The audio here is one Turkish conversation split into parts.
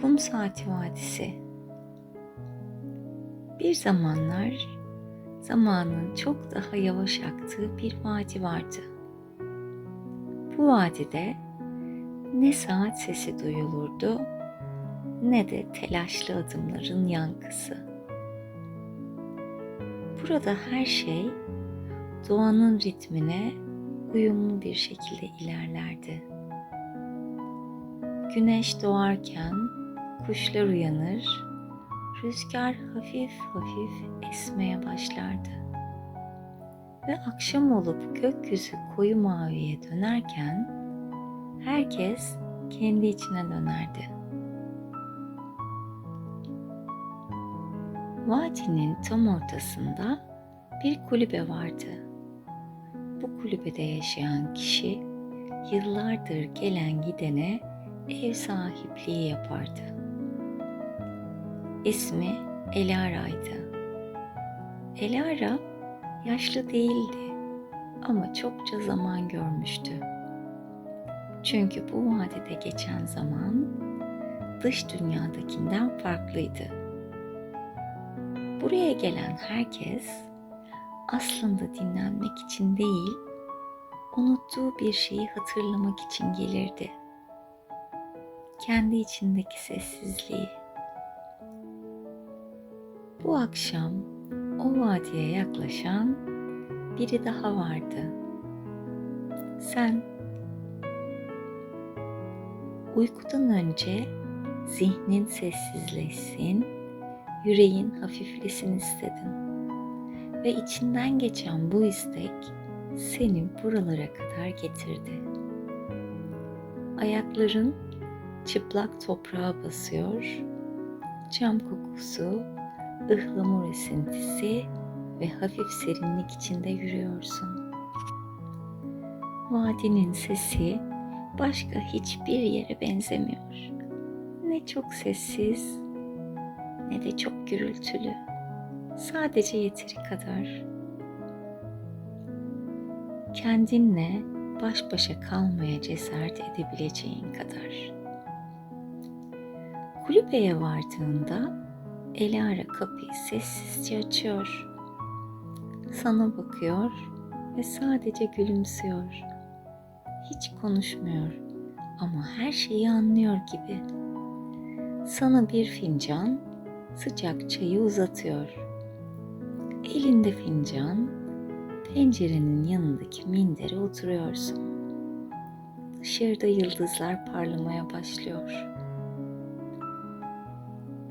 Kum Saati Vadisi Bir zamanlar zamanın çok daha yavaş aktığı bir vadi vardı. Bu vadide ne saat sesi duyulurdu ne de telaşlı adımların yankısı. Burada her şey doğanın ritmine uyumlu bir şekilde ilerlerdi. Güneş doğarken kuşlar uyanır, rüzgar hafif hafif esmeye başlardı. Ve akşam olup gökyüzü koyu maviye dönerken herkes kendi içine dönerdi. Vadinin tam ortasında bir kulübe vardı. Bu kulübede yaşayan kişi yıllardır gelen gidene ev sahipliği yapardı. İsmi Elara'ydı. Elara yaşlı değildi ama çokça zaman görmüştü. Çünkü bu vadide geçen zaman dış dünyadakinden farklıydı. Buraya gelen herkes aslında dinlenmek için değil, unuttuğu bir şeyi hatırlamak için gelirdi kendi içindeki sessizliği. Bu akşam o vadiye yaklaşan biri daha vardı. Sen uykudan önce zihnin sessizleşsin, yüreğin hafiflesin istedin. Ve içinden geçen bu istek seni buralara kadar getirdi. Ayakların çıplak toprağa basıyor, cam kokusu, ıhlamur esintisi ve hafif serinlik içinde yürüyorsun. Vadinin sesi başka hiçbir yere benzemiyor. Ne çok sessiz ne de çok gürültülü. Sadece yeteri kadar. Kendinle baş başa kalmaya cesaret edebileceğin kadar. Kulübeye vardığında Elara kapıyı sessizce açıyor. Sana bakıyor ve sadece gülümsüyor. Hiç konuşmuyor ama her şeyi anlıyor gibi. Sana bir fincan sıcak çayı uzatıyor. Elinde fincan, pencerenin yanındaki mindere oturuyorsun. Dışarıda yıldızlar parlamaya başlıyor.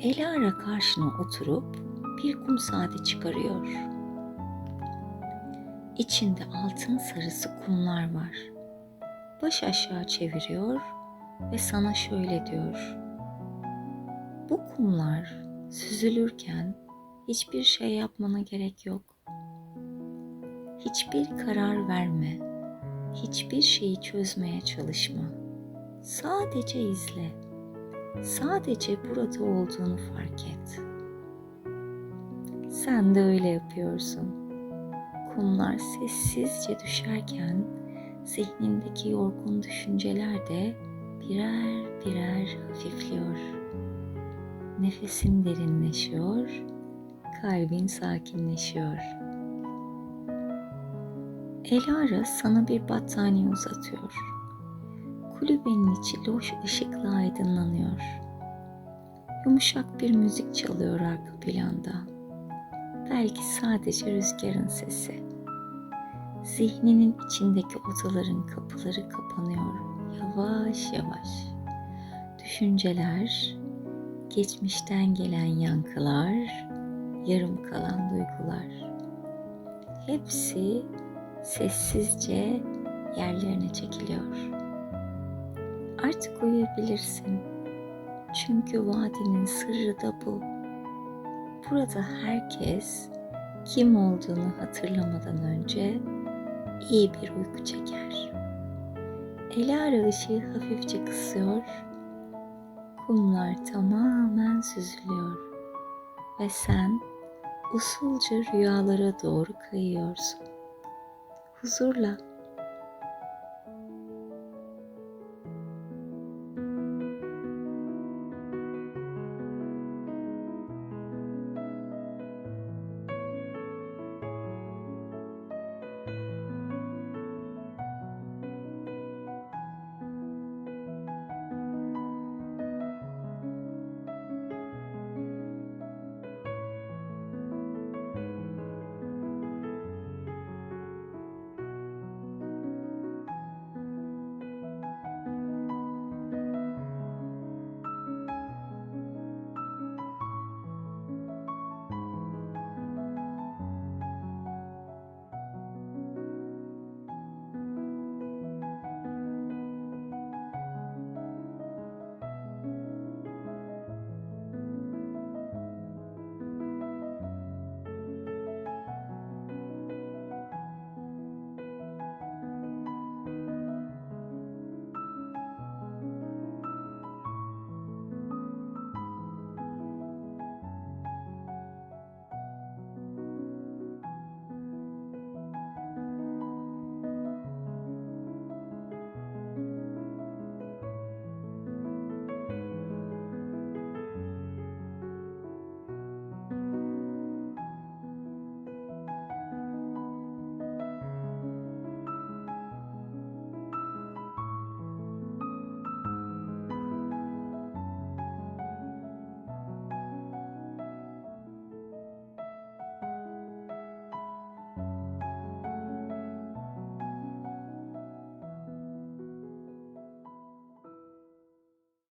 Elara karşına oturup bir kum saati çıkarıyor. İçinde altın sarısı kumlar var. Baş aşağı çeviriyor ve sana şöyle diyor. Bu kumlar süzülürken hiçbir şey yapmana gerek yok. Hiçbir karar verme. Hiçbir şeyi çözmeye çalışma. Sadece izle Sadece burada olduğunu fark et. Sen de öyle yapıyorsun. Kumlar sessizce düşerken zihnindeki yorgun düşünceler de birer birer hafifliyor. Nefesin derinleşiyor, kalbin sakinleşiyor. Elara sana bir battaniye uzatıyor Kulübenin içi loş ışıkla aydınlanıyor. Yumuşak bir müzik çalıyor arka planda. Belki sadece rüzgarın sesi. Zihninin içindeki odaların kapıları kapanıyor yavaş yavaş. Düşünceler, geçmişten gelen yankılar, yarım kalan duygular. Hepsi sessizce yerlerine çekiliyor. Artık uyuyabilirsin. Çünkü vadinin sırrı da bu. Burada herkes kim olduğunu hatırlamadan önce iyi bir uyku çeker. Elara ışığı hafifçe kısıyor, kumlar tamamen süzülüyor ve sen usulca rüyalara doğru kayıyorsun. Huzurla